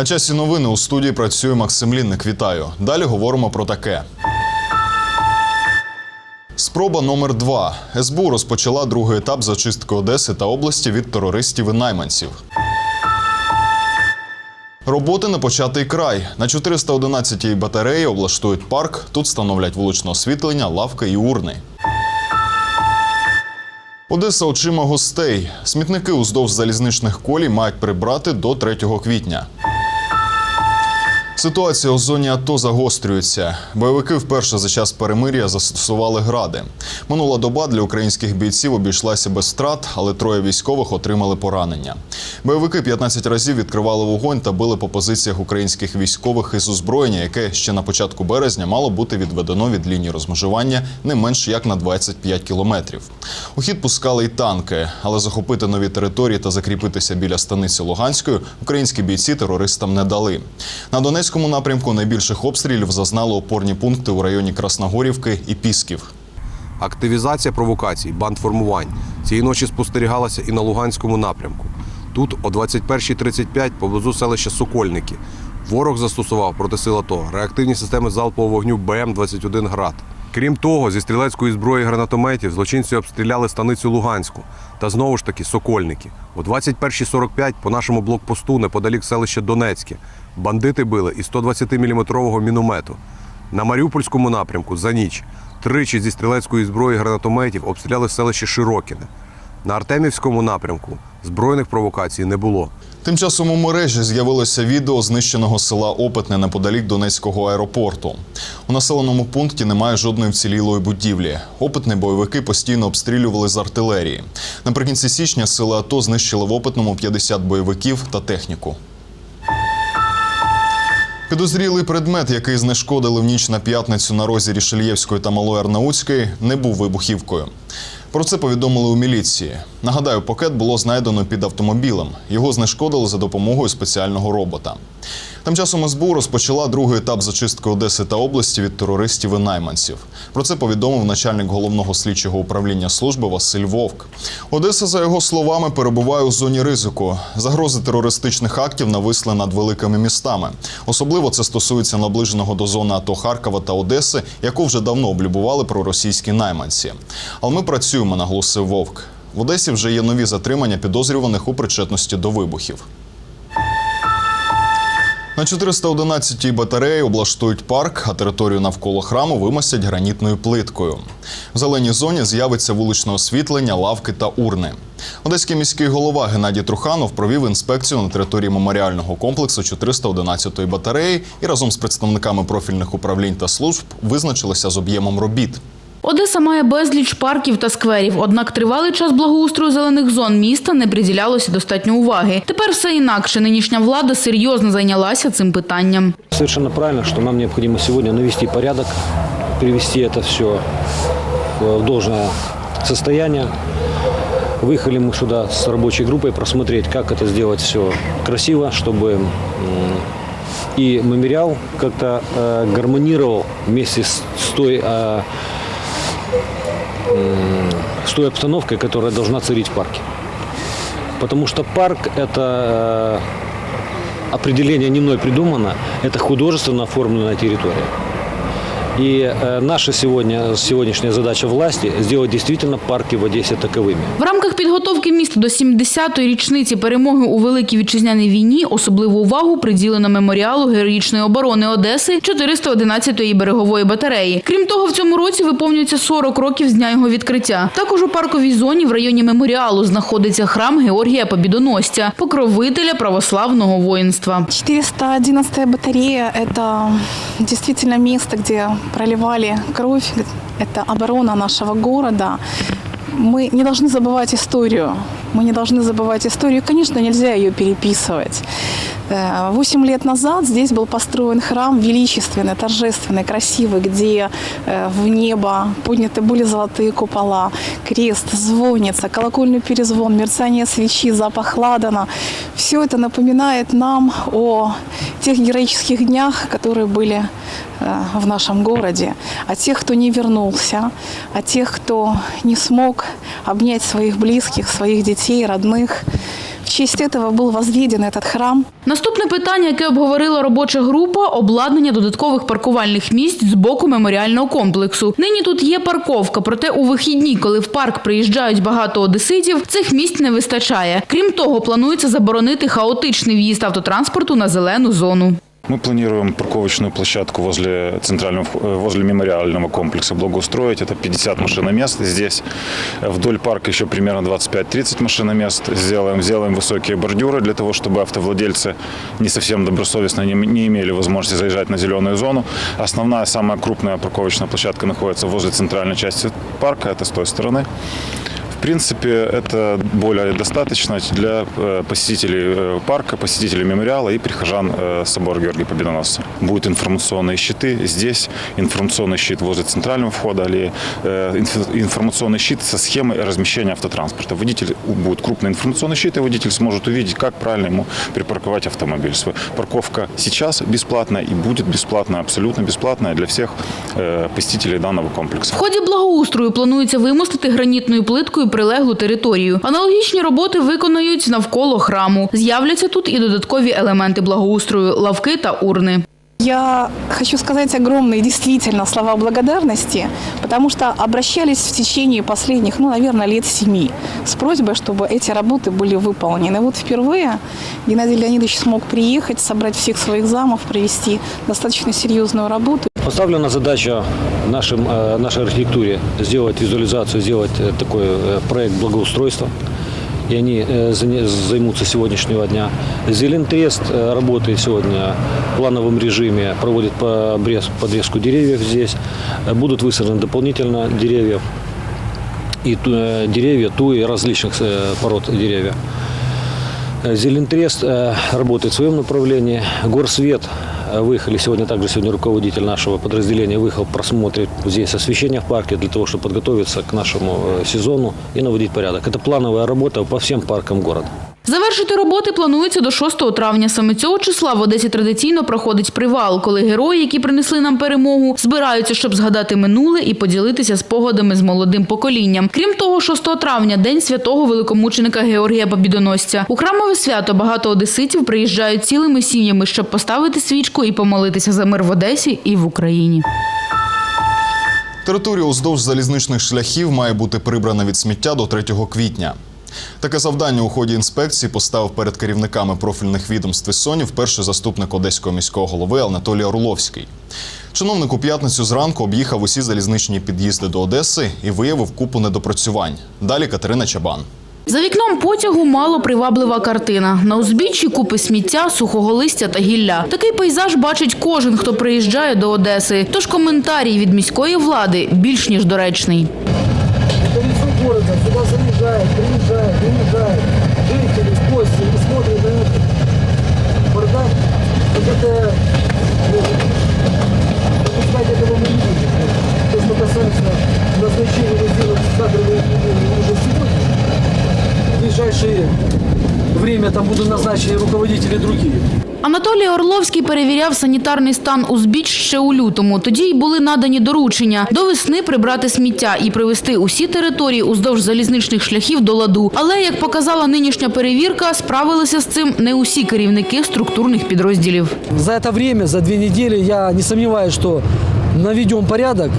На часі новини у студії працює Максим Лінник. Вітаю. Далі говоримо про таке. Спроба номер два. СБУ розпочала другий етап зачистки Одеси та області від терористів і найманців. Роботи на початий край. На 411-й батареї облаштують парк. Тут встановлять вуличне освітлення, лавки і урни. Одеса очима гостей. Смітники уздовж залізничних колій мають прибрати до 3 квітня. Ситуація у зоні АТО загострюється. Бойовики вперше за час перемир'я застосували гради. Минула доба для українських бійців обійшлася без втрат, але троє військових отримали поранення. Бойовики 15 разів відкривали вогонь та били по позиціях українських військових із озброєння, яке ще на початку березня мало бути відведено від лінії розмежування не менш як на 25 кілометрів. У хід пускали й танки, але захопити нові території та закріпитися біля станиці Луганської українські бійці терористам не дали. На Донецькому напрямку найбільших обстрілів зазнали опорні пункти у районі Красногорівки і Пісків. Активізація провокацій, бандформувань цієї ночі спостерігалася і на Луганському напрямку. Тут о 21.35 поблизу селища Сокольники. Ворог застосував проти сил АТО реактивні системи залпового вогню БМ-21 «Град». Крім того, зі стрілецької зброї гранатометів злочинці обстріляли станицю Луганську та знову ж таки Сокольники. О 21.45 по нашому блокпосту неподалік селища Донецьке бандити били із 120-мм міномету. На Маріупольському напрямку за ніч тричі зі стрілецької зброї гранатометів обстріляли селище Широкіне. На Артемівському напрямку збройних провокацій не було. Тим часом у мережі з'явилося відео знищеного села Опитне неподалік Донецького аеропорту. У населеному пункті немає жодної вцілілої будівлі. Опитне бойовики постійно обстрілювали з артилерії. Наприкінці січня сили АТО знищили в Опитному 50 бойовиків та техніку. Підозрілий предмет, який знешкодили в ніч на п'ятницю на розі Рішельєвської та Малої Арнаутської, не був вибухівкою. Про це повідомили у міліції. Нагадаю, пакет було знайдено під автомобілем. Його знешкодили за допомогою спеціального робота. Тим часом СБУ розпочала другий етап зачистки Одеси та області від терористів і найманців. Про це повідомив начальник головного слідчого управління служби Василь Вовк. Одеса, за його словами, перебуває у зоні ризику. Загрози терористичних актів нависли над великими містами. Особливо це стосується наближеного до зони АТО Харкова та Одеси, яку вже давно облюбували проросійські найманці. Але ми працюємо, наголосив Вовк. В Одесі вже є нові затримання підозрюваних у причетності до вибухів. На 411-й батареї облаштують парк, а територію навколо храму вимостять гранітною плиткою. В зеленій зоні з'явиться вуличне освітлення, лавки та урни. Одеський міський голова Геннадій Труханов провів інспекцію на території меморіального комплексу 411-ї батареї і разом з представниками профільних управлінь та служб визначилися з об'ємом робіт. Одеса має безліч парків та скверів, однак тривалий час благоустрою зелених зон міста не приділялося достатньо уваги. Тепер все інакше. Нинішня влада серйозно зайнялася цим питанням. Совершенно правильно, что нам необходимо сегодня навести порядок, привести это все в должное состояние. Выехали мы сюда с рабочей группой просмотреть, как это сделать все красиво, чтобы м, и мемориал как-то э, гармонировал вместе с, с той, э, м, с той обстановкой, которая должна царить в парке. Потому что парк – это э, определение не мной придумано, это художественно оформленная территория. И э, наша сегодня, сегодняшняя задача власти – сделать действительно парки в Одессе таковыми. В рамках підготовки міста до 70-ї річниці перемоги у Великій вітчизняній війні особливу увагу приділено меморіалу героїчної оборони Одеси 411-ї берегової батареї. Крім того, в цьому році виповнюється 40 років з дня його відкриття. Також у парковій зоні в районі меморіалу знаходиться храм Георгія Побідоносця, покровителя православного воїнства. 411 батарея – это действительно место, где проливали кровь, это оборона нашего города. Мы не должны забывать историю Мы не должны забывать историю. Конечно, нельзя ее переписывать. Э, Восемь лет назад здесь был построен храм величественный, торжественный, красивый, где э, в небо подняты были золотые купола, крест, звонница, колокольный перезвон, мерцание свечи, запах ладана. Все это напоминает нам о тех героических днях, которые были э, в нашем городе, о тех, кто не вернулся, о тех, кто не смог обнять своих близких, своих детей, родных. В честь этого был возведен этот храм. Наступне питання, яке обговорила робоча група – обладнання додаткових паркувальних місць з боку меморіального комплексу. Нині тут є парковка, проте у вихідні, коли в парк приїжджають багато одеситів, цих місць не вистачає. Крім того, планується заборонити хаотичний в'їзд автотранспорту на зелену зону. Мы планируем парковочную площадку возле центрального, э, возле мемориального комплекса благоустроить. Это 50 машиномест здесь. Вдоль парка еще примерно 25-30 машиномест сделаем. Сделаем высокие бордюры для того, чтобы автовладельцы не совсем добросовестно не, не имели возможности заезжать на зеленую зону. Основная, самая крупная парковочная площадка находится возле центральной части парка. Это с той стороны. В принципе, это более достаточно для э, посетителей э, парка, посетителей мемориала и прихожан э, собора Георгия Победоносца. Будут информационные щиты здесь, информационный щит возле центрального входа аллеи, э, инф- информационный щит со схемой размещения автотранспорта. Водитель будет крупный информационный щит, и водитель сможет увидеть, как правильно ему припарковать автомобиль свой. Парковка сейчас бесплатная и будет бесплатная, абсолютно бесплатная для всех э, посетителей данного комплекса. В ході благоустрою планується вимостити гранітною плиткою прилеглу територію. Аналогічні роботи виконують навколо храму. З'являться тут і додаткові елементи благоустрою – лавки та урни. Я хочу сказать огромные действительно слова благодарности, потому что обращались в течение последних, ну, наверное, лет семи с просьбой, чтобы эти работы были выполнены. Вот впервые Геннадий Леонидович смог приехать, собрать всех своих замов, провести достаточно серьезную работу. Поставлена задача нашим, э, нашей архитектуре сделать визуализацию, сделать э, такой э, проект благоустройства. И они займутся сегодняшнего дня. Зелентрест работает сегодня в плановом режиме, проводит подрезку деревьев здесь. Будут высажены дополнительно деревья и ту- деревья, туи различных э, пород деревьев. Зелентрест работает в своем направлении. Горсвет выехали сегодня, также сегодня руководитель нашего подразделения выехал просмотрит здесь освещение в парке для того, чтобы подготовиться к нашему э, сезону и наводить порядок. Это плановая работа по всем паркам города. Завершити роботи планується до 6 травня. Саме цього числа в Одесі традиційно проходить привал, коли герої, які принесли нам перемогу, збираються, щоб згадати минуле і поділитися спогадами з молодим поколінням. Крім того, 6 травня – день святого великомученика Георгія Побідоносця. У храмове свято багато одеситів приїжджають цілими сім'ями, щоб поставити свічку і помолитися за мир в Одесі і в Україні. Територія уздовж залізничних шляхів має бути прибрана від сміття до 3 квітня. Таке завдання у ході інспекції поставив перед керівниками профільних відомств і СОНів перший заступник одеського міського голови Анатолій Орловський. Чиновник у п'ятницю зранку об'їхав усі залізничні під'їзди до Одеси і виявив купу недопрацювань. Далі Катерина Чабан. За вікном потягу мало приваблива картина. На узбіччі купи сміття, сухого листя та гілля. Такий пейзаж бачить кожен, хто приїжджає до Одеси. Тож коментарій від міської влади більш ніж доречний. по лицу города сюда заезжают, приезжают, уезжают жители, гости и смотрят на этот бардак. Вот это, ну, допускать этого мы не будем. То, что касается назначения сделать кадровые изменения уже сегодня, в ближайшее время там будут назначены руководители другие. Анатолій Орловський перевіряв санітарний стан узбіч ще у лютому. Тоді й були надані доручення до весни прибрати сміття і привести усі території уздовж залізничних шляхів до ладу. Але, як показала нинішня перевірка, справилися з цим не усі керівники структурних підрозділів. За это время, за две недели, я не сомневаюсь, что наведем порядок,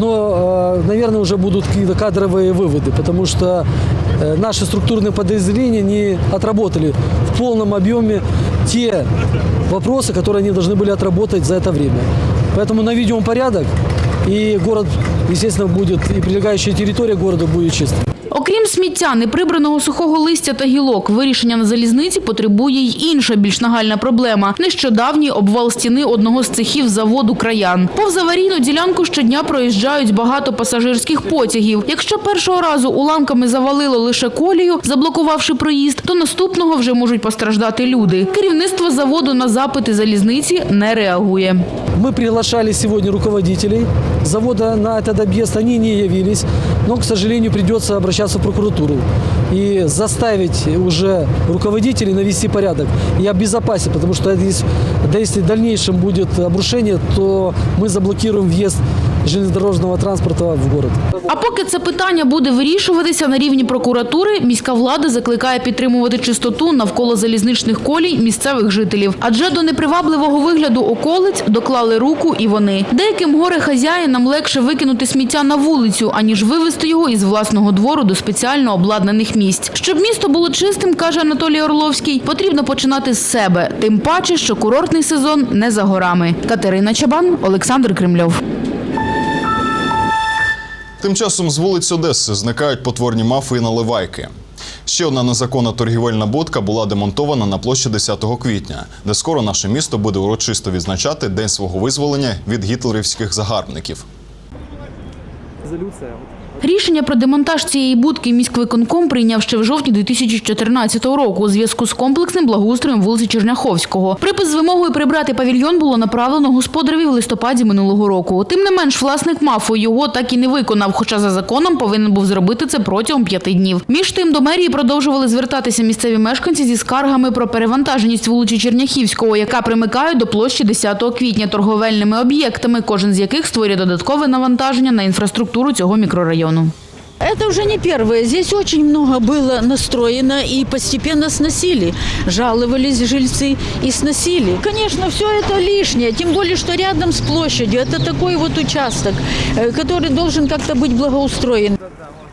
но, э, наверное, уже будут какие-то кадровые выводы, потому что э, Наши структурные подразделения не отработали в полном объеме те вопросы, которые они должны были отработать за это время. Поэтому наведем порядок, и город, естественно, будет, и прилегающая территория города будет чистой. Окрім сміття, неприбраного сухого листя та гілок, вирішення на залізниці потребує й інша більш нагальна проблема – нещодавній обвал стіни одного з цехів заводу «Краян». Повз аварійну ділянку щодня проїжджають багато пасажирських потягів. Якщо першого разу уламками завалило лише колію, заблокувавши проїзд, то наступного вже можуть постраждати люди. Керівництво заводу на запити залізниці не реагує. Мы приглашали сегодня руководителей завода на этот объезд, они не явились, но, к сожалению, придется обращаться в прокуратуру и заставить уже руководителей навести порядок. И обезопасить, потому что да, если в дальнейшем будет обрушение, то мы заблокируем въезд железнодорожного транспорта в город. А поки це питання буде вирішуватися на рівні прокуратури, міська влада закликає підтримувати чистоту навколо залізничних колій місцевих жителів. Адже до непривабливого вигляду околиць доклали руку і вони. Деяким горе хазяїнам легше викинути сміття на вулицю, аніж вивезти його із власного двору до спеціально обладнаних місць. Щоб місто було чистим, каже Анатолій Орловський, потрібно починати з себе. Тим паче, що курортний сезон не за горами. Катерина Чабан, Олександр Кремльов. Тим часом з вулиць Одеси зникають потворні мафи і наливайки. Ще одна незаконна торгівельна будка була демонтована на площі 10 квітня, де скоро наше місто буде урочисто відзначати день свого визволення від гітлерівських загарбників. Рішення про демонтаж цієї будки міськвиконком прийняв ще в жовтні 2014 року у зв'язку з комплексним благоустроєм вулиці Черняховського. Припис з вимогою прибрати павільйон було направлено господареві в листопаді минулого року. Тим не менш, власник мафу його так і не виконав, хоча за законом повинен був зробити це протягом п'яти днів. Між тим до мерії продовжували звертатися місцеві мешканці зі скаргами про перевантаженість вулиці Черняхівського, яка примикає до площі 10 квітня торговельними об'єктами, кожен з яких створює додаткове навантаження на інфраструктуру цього мікрорайону Это уже не первое. Здесь очень много было настроено и постепенно сносили. Жаловались жильцы и сносили. Конечно, все это лишнее, тем более, что рядом с площадью. Это такой вот участок, э, который должен как-то быть благоустроен.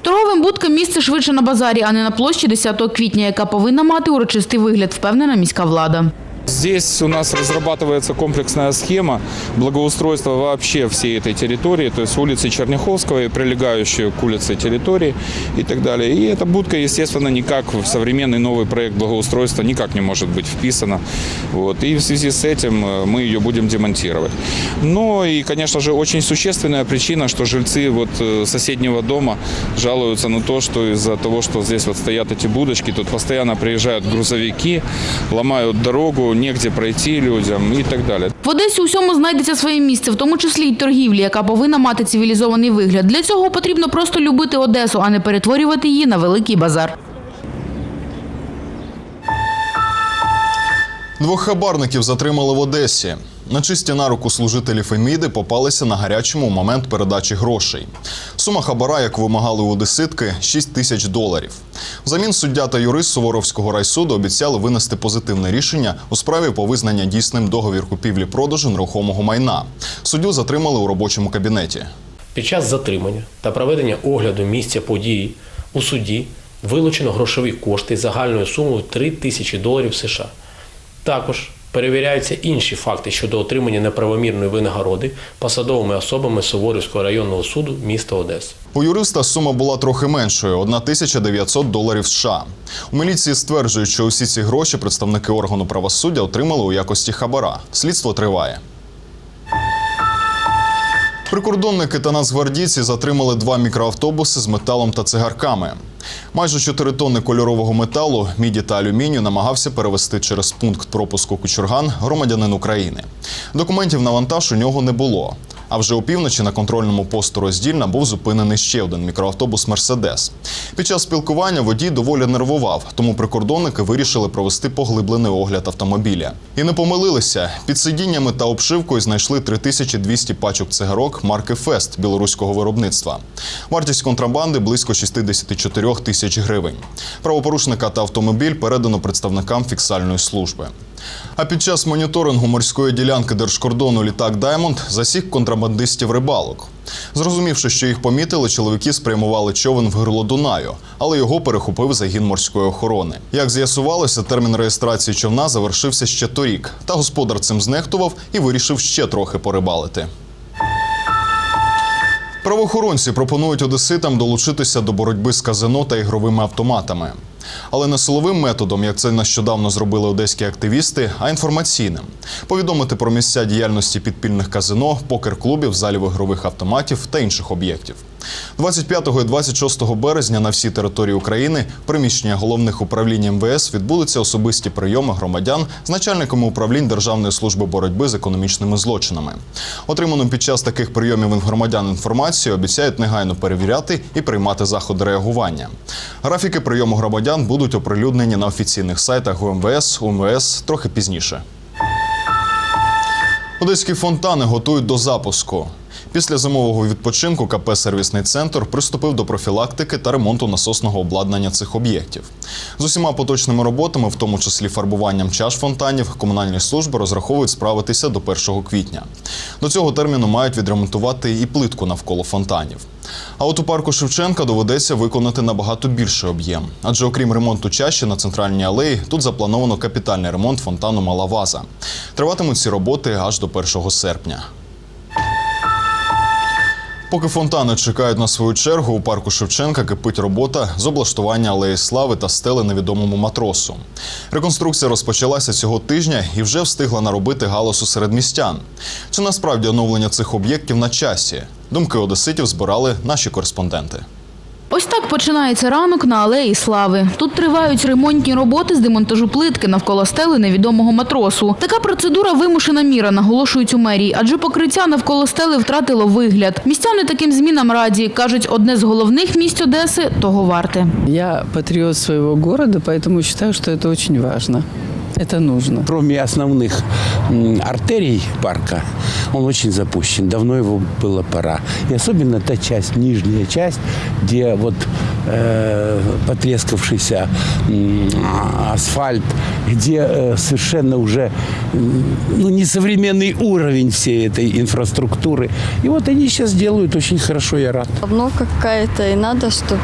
Торговим будкам місце швидше на базарі, а не на площі 10 квітня, яка повинна мати урочистий вигляд, впевнена міська влада. Здесь у нас разрабатывается комплексная схема благоустройства вообще всей этой территории, то есть улицы Черняховского и прилегающие к улице территории и так далее. И эта будка, естественно, никак в современный новый проект благоустройства никак не может быть вписана. Вот. И в связи с этим э, мы ее будем демонтировать. Но и, конечно же, очень существенная причина, что жильцы вот э, соседнего дома жалуются на то, что из-за того, что здесь вот стоят эти будочки, тут постоянно приезжают грузовики, ломают дорогу, негде пройти людям і так далі. В Одесі усьому знайдеться своє місце, в тому числі й торгівлі, яка повинна мати цивілізований вигляд. Для цього потрібно просто любити Одесу, а не перетворювати її на великий базар. Двох хабарників затримали в Одесі. На чисті на руку служителі Феміди попалися на гарячому момент передачі грошей. Сума хабара, як вимагали у одеситки, 6 тисяч доларів. Взамін суддя та юрист Суворовського райсуду обіцяли винести позитивне рішення у справі по визнання дійсним договір купівлі-продажу нерухомого майна. Суддю затримали у робочому кабінеті. Під час затримання та проведення огляду місця події у суді вилучено грошові кошти загальною сумою 3 тисячі доларів США. Також перевіряються інші факти щодо отримання неправомірної винагороди посадовими особами Суворівського районного суду міста Одеси. У юриста сума була трохи меншою 1900 доларів США. У міліції стверджують, що усі ці гроші представники органу правосуддя отримали у якості хабара. Слідство триває. Прикордонники та нацгвардійці затримали два мікроавтобуси з металом та цигарками. Майже 4 тонни кольорового металу, міді та алюмінію намагався перевести через пункт пропуску Кучурган громадянин України. Документів на вантаж у нього не було. А вже опівночі на контрольному посту роздільна був зупинений ще один мікроавтобус Мерседес. Під час спілкування водій доволі нервував, тому прикордонники вирішили провести поглиблений огляд автомобіля. І не помилилися. Під сидіннями та обшивкою знайшли 3200 пачок цигарок марки Фест білоруського виробництва. Вартість контрабанди близько 64 тисяч гривень. Правопорушника та автомобіль передано представникам фіксальної служби. А під час моніторингу морської ділянки держкордону літак Даймонд засік контрабандистів рибалок. Зрозумівши, що їх помітили, чоловіки спрямували човен в гирло Дунаю, але його перехопив загін морської охорони. Як з'ясувалося, термін реєстрації човна завершився ще торік, та господар цим знехтував і вирішив ще трохи порибалити. Правоохоронці пропонують одеситам долучитися до боротьби з казино та ігровими автоматами. Але не силовим методом, як це нещодавно зробили одеські активісти, а інформаційним. Повідомити про місця діяльності підпільних казино, покер-клубів, залів ігрових автоматів та інших об'єктів. 25 і 26 березня на всій території України приміщення головних управлінь МВС відбудуться особисті прийоми громадян з начальниками управлінь Державної служби боротьби з економічними злочинами. Отриману під час таких прийомів громадян інформацію обіцяють негайно перевіряти і приймати заходи реагування. Графіки прийому громадян будуть оприлюднені на офіційних сайтах УМВС, УМВС трохи пізніше. Одеські фонтани готують до запуску. Після зимового відпочинку КП «Сервісний центр приступив до профілактики та ремонту насосного обладнання цих об'єктів. З усіма поточними роботами, в тому числі фарбуванням чаш фонтанів, комунальні служби розраховують справитися до 1 квітня. До цього терміну мають відремонтувати і плитку навколо фонтанів. А от у парку Шевченка доведеться виконати набагато більший об'єм. Адже окрім ремонту чаші на центральній алеї, тут заплановано капітальний ремонт фонтану Мала Ваза. Триватимуть ці роботи аж до 1 серпня. Поки фонтани чекають на свою чергу, у парку Шевченка кипить робота з облаштування алеї слави та стели невідомому матросу. Реконструкція розпочалася цього тижня і вже встигла наробити галасу серед містян. Чи насправді оновлення цих об'єктів на часі? Думки одеситів збирали наші кореспонденти. Ось так починається ранок на алеї Слави. Тут тривають ремонтні роботи з демонтажу плитки навколо стели невідомого матросу. Така процедура вимушена міра, наголошують у мерії, адже покриття навколо стели втратило вигляд. Містяни таким змінам раді кажуть, одне з головних місць Одеси того варте. Я патриот своего города, поэтому считаю, что это очень важно. Это нужно. Кроме основных артерий парка, он очень запущен. Давно его было пора. И особенно та часть, нижняя часть, где вот э, потрескавшийся а- асфальт, где э, совершенно уже м, ну, несовременный уровень всей этой инфраструктуры. И вот они сейчас делают очень хорошо, я рад. Обновка какая-то и надо, чтобы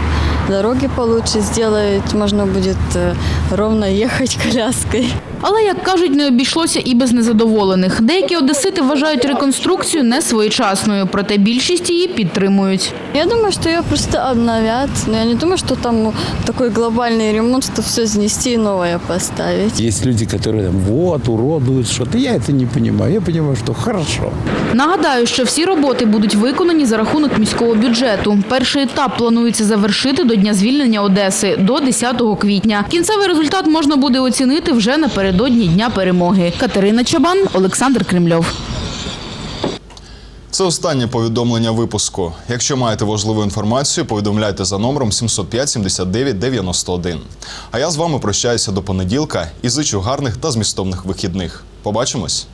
дороги получше сделать, можно будет э, ровно ехать коляской. Але, як кажуть, не обійшлося і без незадоволених. Деякі одесити вважають реконструкцію не своєчасною, проте більшість її підтримують. Я думаю, что ее просто обновят, но я не думаю, что там такой глобальный ремонт, что все снести и новое поставить. Есть люди, которые там, вот, уродуют что-то. Я это не понимаю. Я понимаю, что хорошо. Нагадаю, що всі роботи будуть виконані за рахунок міського бюджету. Перший етап планується завершити до дня звільнення Одеси до 10 квітня. Кінцевий результат можна буде оцінити вже напередодні дня перемоги. Катерина Чабан, Олександр Кремльов. Це останнє повідомлення випуску. Якщо маєте важливу інформацію, повідомляйте за номером 705 79 91. А я з вами прощаюся до понеділка і зичу гарних та змістовних вихідних. Побачимось!